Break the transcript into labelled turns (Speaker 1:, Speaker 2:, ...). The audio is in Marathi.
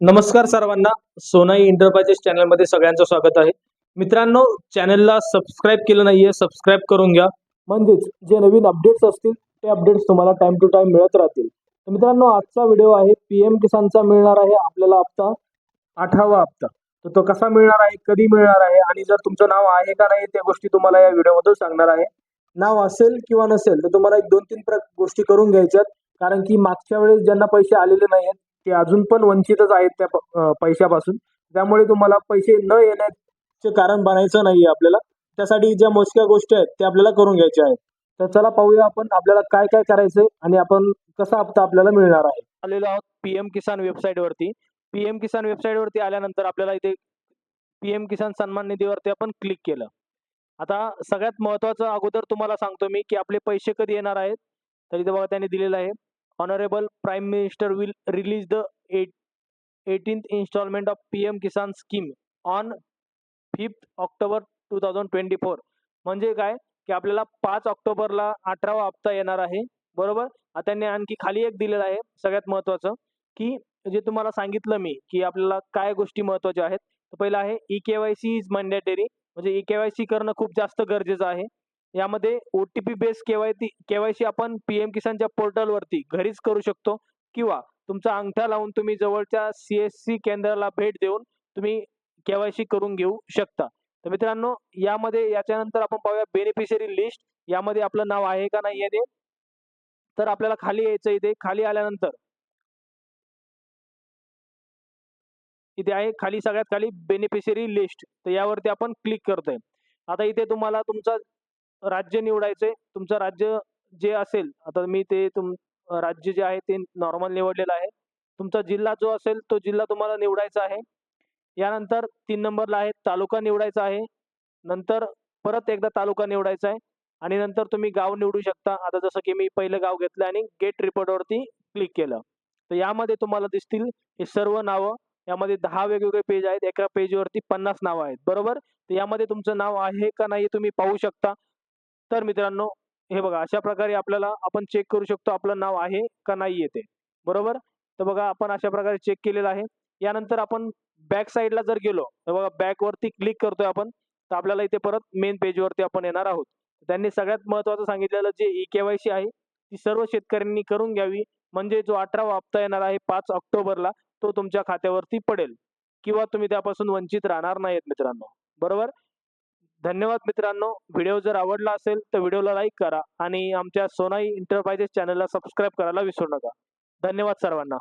Speaker 1: नमस्कार सर्वांना. सोनाई इंटरप्राइजेस चॅनलमध्ये सगळ्यांचं स्वागत आहे. मित्रांनो चॅनलला सबस्क्राईब केलं नाहीये सबस्क्राईब करून घ्या. म्हणजेच जे नवीन अपडेट्स असतील ते अपडेट्स तुम्हाला टाइम टू टाइम मिळत राहतील. तर मित्रांनो आजचा व्हिडिओ आहे पी एम किसानचा मिळणार आहे आपल्याला हप्ता. आठावा हप्ता. तर तो कसा मिळणार आहे कधी मिळणार आहे आणि जर तुमचं नाव आहे का नाही त्या गोष्टी तुम्हाला या व्हिडिओमधून सांगणार आहे. नाव असेल किंवा नसेल तर तुम्हाला एक दोन तीन प्र गोष्टी करून घ्यायच्यात. कारण की मागच्या वेळेस ज्यांना पैसे आलेले नाही आहेत ते अजून पण वंचितच आहेत त्या पैशापासून. त्यामुळे तुम्हाला पैसे न येण्याचे कारण बनायचं नाही आहे आपल्याला. त्यासाठी ज्या मोजक्या गोष्टी आहेत त्या आपल्याला करून घ्यायच्या आहेत. तर चला पाहूया आपण आपल्याला काय काय करायचंय आणि आपण कसा हप्ता आपल्याला मिळणार आहे. आलेलो आहोत पी एम किसान वेबसाईटवरती. पी एम किसान वेबसाईटवरती आल्यानंतर आपल्याला इथे पी एम किसान सन्मान निधीवरती आपण क्लिक केलं. आता सगळ्यात महत्वाचं अगोदर तुम्हाला सांगतो मी की आपले पैसे कधी येणार आहेत. तर इथे बघा त्यांनी दिलेलं आहे. Honourable prime minister will release the eight eighteenth installment of P M Kisan scheme on fifth October two thousand twenty four म्हणजे काय? की आपल्याला पाच ऑक्टोबरला अठरावा हप्ता येणार आहे. बरोबर? आता त्यांनी आणखी खाली एक दिलेलं आहे सगळ्यात महत्त्वाचं की जे तुम्हाला सांगितलं मी की आपल्याला काय गोष्टी महत्त्वाच्या आहेत. पहिलं आहे E K Y C is mandatory म्हणजे ई के वाय सी करणं खूप जास्त गरजेचं आहे. यामध्ये O T P base KYC KYC आपण पी एम किसानच्या पोर्टलवरती घरीच करू शकतो. किंवा तुमचा अंगठा लावून तुम्ही जवळच्या सी एस सी केंद्राला भेट देऊन तुम्ही केवायसी करून घेऊ शकता. तर मित्रांनो यामध्ये याच्यानंतर आपण पाहूया बेनिफिशरी लिस्ट यामध्ये आपलं नाव आहे का नाही आहे तर आपल्याला खाली यायचं इथे. खाली आल्यानंतर इथे आहे. खाली सगळ्यात खाली बेनिफिशरी लिस्ट तर यावरती आपण क्लिक करतोय. आता इथे तुम्हाला तुमचा राज्य निवडायचंय. तुमचं राज्य जे असेल आता मी ते तुम राज्य जे आहे ते नॉर्मल निवडलेलं आहे. तुमचा जिल्हा जो असेल तो जिल्हा तुम्हाला निवडायचा आहे. यानंतर तीन नंबरला आहे तालुका निवडायचा आहे. नंतर परत एकदा तालुका निवडायचा आहे. आणि नंतर तुम्ही गाव निवडू शकता. आता जसं की मी पहिलं गाव घेतलं आणि गेट रिपोर्टवरती क्लिक केलं. तर यामध्ये तुम्हाला दिसतील हे सर्व नावं. यामध्ये दहा वेगवेगळे पेज आहेत. एका पेजवरती पन्नास नावं आहेत. बरोबर? तर यामध्ये तुमचं नाव आहे का नाही तुम्ही पाहू शकता. तर मित्रांनो हे बघा अशा प्रकारे आपल्याला आपण चेक करू शकतो आपलं नाव आहे का नाही येते. बरोबर? तर बघा आपण अशा प्रकारे चेक केलेलं आहे. यानंतर आपण बॅक साईडला जर गेलो तर बघा बॅक वरती क्लिक करतोय आपण तर आपल्याला इथे परत मेन पेजवरती आपण येणार आहोत. त्यांनी सगळ्यात महत्वाचं सांगितलेलं जे ई केवायसी आहे ती सर्व शेतकऱ्यांनी करून घ्यावी. म्हणजे जो अठरावा हप्ता येणार आहे पाच ऑक्टोबरला तो तुमच्या खात्यावरती पडेल. किंवा तुम्ही त्यापासून वंचित राहणार नाहीत मित्रांनो. बरोबर? धन्यवाद मित्रांनो. व्हिडिओ जर आवडला असेल तर व्हिडिओला लाईक करा आणि आमच्या सोनाई इंटरप्राइजेस चॅनलला सबस्क्राईब करायला विसरू नका. धन्यवाद सर्वांना.